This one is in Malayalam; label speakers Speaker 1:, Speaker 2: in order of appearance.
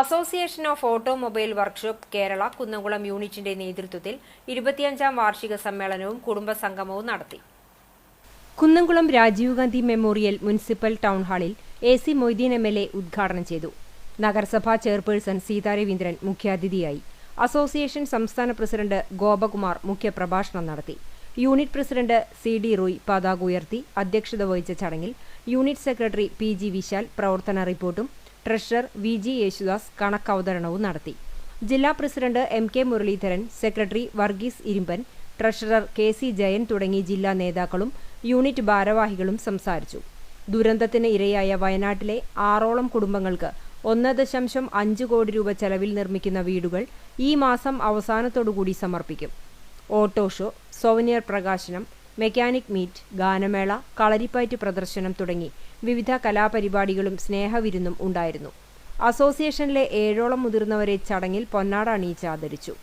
Speaker 1: Association of automobile workshop Kerala Kunnamkulam യൂണിറ്റിന്റെ നേതൃത്വത്തിൽ ഇരുപത്തിയഞ്ചാം വാർഷിക സമ്മേളനവും കുടുംബസംഗമവും നടത്തി. Kunnamkulam Rajiv Gandhi memorial municipal town ഹാളിൽ A C Moideen M L A ഉദ്ഘാടനം ചെയ്തു. നഗരസഭാ ചെയർപേഴ്സൺ സീതാ രവീന്ദ്രൻ മുഖ്യാതിഥിയായി. അസോസിയേഷൻ സംസ്ഥാന പ്രസിഡന്റ് ഗോപകുമാർ മുഖ്യപ്രഭാഷണം നടത്തി. Unit president C D Roy പതാക ഉയർത്തി അധ്യക്ഷത വഹിച്ച ചടങ്ങിൽ unit secretary P G Vishal പ്രവർത്തന റിപ്പോർട്ടും ട്രഷറർ വി ജി യേശുദാസ് കണക്കവതരണവും നടത്തി. ജില്ലാ president M K Muraleedharan secretary Varghese Irumban treasurer K C Jayan തുടങ്ങി ജില്ലാ നേതാക്കളും യൂണിറ്റ് ഭാരവാഹികളും സംസാരിച്ചു. ദുരന്തത്തിന് ഇരയായ വയനാട്ടിലെ ആറോളം കുടുംബങ്ങൾക്ക് ഒന്ന് ദശാംശം അഞ്ച് കോടി രൂപ ചെലവിൽ നിർമ്മിക്കുന്ന വീടുകൾ ഈ മാസം അവസാനത്തോടുകൂടി സമർപ്പിക്കും. ഓട്ടോഷോ സോവനിയർ പ്രകാശനം മെക്കാനിക് മീറ്റ് ഗാനമേള കളരിപ്പയറ്റ് പ്രദർശനം തുടങ്ങി വിവിധ കലാപരിപാടികളും സ്നേഹവിരുന്നും ഉണ്ടായിരുന്നു. അസോസിയേഷനിലെ ഏഴോളം മുതിർന്നവരെ ചടങ്ങിൽ പൊന്നാട അണിയിച്ച് ആദരിച്ചു.